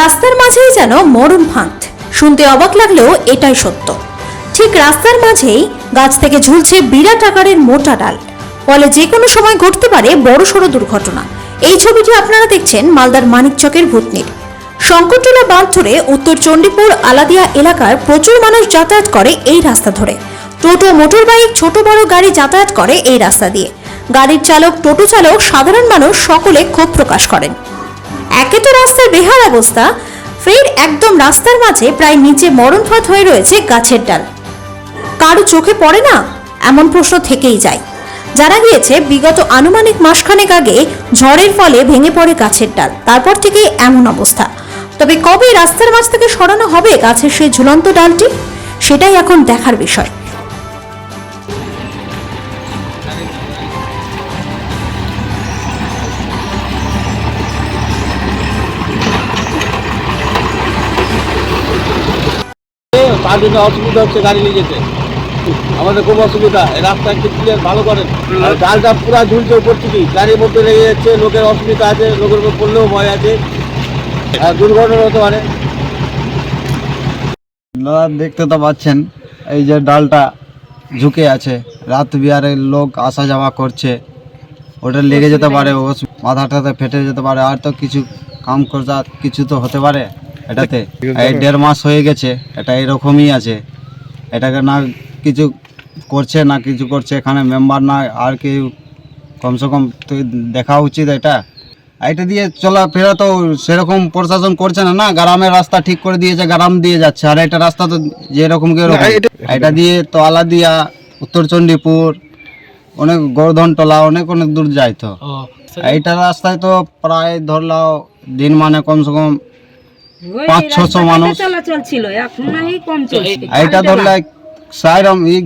রাস্তার মাঝেই যেন মরণ ফাঁদ। শুনতে অবাক লাগলেও এটাই সত্য। ঠিক রাস্তার মাঝেই গাছ থেকে ঝুলছে বিরাট আকারের মোটা ডাল। ফলে যে কোনো সময় ঘটতে পারে বড়সড় দুর্ঘটনা। এই ছবিটি আপনারা দেখছেন মালদার মানিকচকের ভূতনির। শঙ্করটোলা বাঁধ ধরে উত্তর চণ্ডীপুর আলাদিয়া এলাকার প্রচুর মানুষ যাতায়াত করে এই রাস্তা ধরে। টোটো মোটর বাইক ছোট বড় গাড়ি যাতায়াত করে এই রাস্তা দিয়ে। গাড়ির চালক, টোটো চালক, সাধারণ মানুষ সকলে ক্ষোভ প্রকাশ করেন। একে তো রাস্তার বেহাল অবস্থা। ফের একদম রাস্তার মাঝে প্রায় নিচে মরণফাত হয়ে রয়েছে গাছের ডাল। কারও চোখে পড়ে না? এমন প্রশ্ন থেকেই যায়। জানা গিয়েছে, বিগত আনুমানিক মাসখানেক আগে ঝড়ের ফলে ভেঙে পড়ে গাছের ডাল। তারপর থেকে এমন অবস্থা। তবে কবে রাস্তার মাঝ থেকে সরানো হবে গাছের সেই ঝুলন্ত ডালটি? সেটাই এখন দেখার বিষয়। তার জন্য অসুবিধা হচ্ছে গাড়ি নিয়ে যেতে। আমাদের খুব অসুবিধা রাস্তা একটু ক্লিয়ার ভালো করেন। আর ডালটা পুরা ঝুলছে উপর থেকে। গাড়ির মধ্যে লেগে যাচ্ছে, লোকের অসুবিধা আছে, লোকের উপর পড়লেও ভয় আছে। আর দুর্ঘটনা হতে পারে। দাদা দেখতে তো পাচ্ছেন, এই যে ডালটা ঝুঁকে আছে। রাত বিহারের লোক আসা যাওয়া করছে। ওটা লেগে যেতে পারে ও মাথাটাতে ফেটে যেতে পারে, আর তো কিছু কাম করতে কিছু তো হতে পারে। এটাতে। এই দেড় মাস হয়ে গেছে এটা এরকমই আছে। এটাকে না কিছু করছে না কিছু করছে এখানে মেম্বার না আর কেউ কমসে কম তো দেখা উচিত এটা। এটা দিয়ে চলাফেরা তো সেরকম প্রশাসন করছে না না? গ্রামের রাস্তা ঠিক করে দিয়েছে গ্রাম দিয়ে যাচ্ছে। আর এটা রাস্তা তো যেরকম কি এটা দিয়ে তো আলাদিয়া উত্তর চণ্ডীপুর অনেক গোর্ধনটোলা অনেক অনেক দূর যায় তো এইটা রাস্তায় তো প্রায় ধরলাও দিন মানে কমসে কম পাঁচ ছশো মানুষ। চলাচল ছিল এখন কম চলছে। এইটা ধরলে সাইরম এই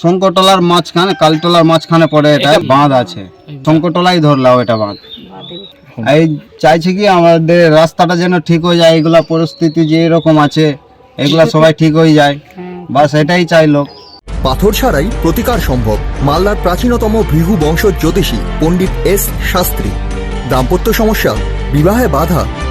শঙ্করতলার মাঝখানে কালতলার মাঝখানে পড়ে এটা বাঁধ আছে। শঙ্করতলাই ধরলাও এটা বাঁধ। এই চাইছি কি আমাদের রাস্তাটা যেন ঠিক হয়ে যায় এগুলা পরিস্থিতি যে এরকম আছে এগুলা সবাই ঠিক হয়ে যায়। বাস এটাই চাইলো। পাথর ছাড়াই প্রতিকার সম্ভব মালদার প্রাচীনতম ভৃহু বংশ জ্যোতিষী পণ্ডিত এস শাস্ত্রী। দাম্পত্য সমস্যা বিবাহে বাধা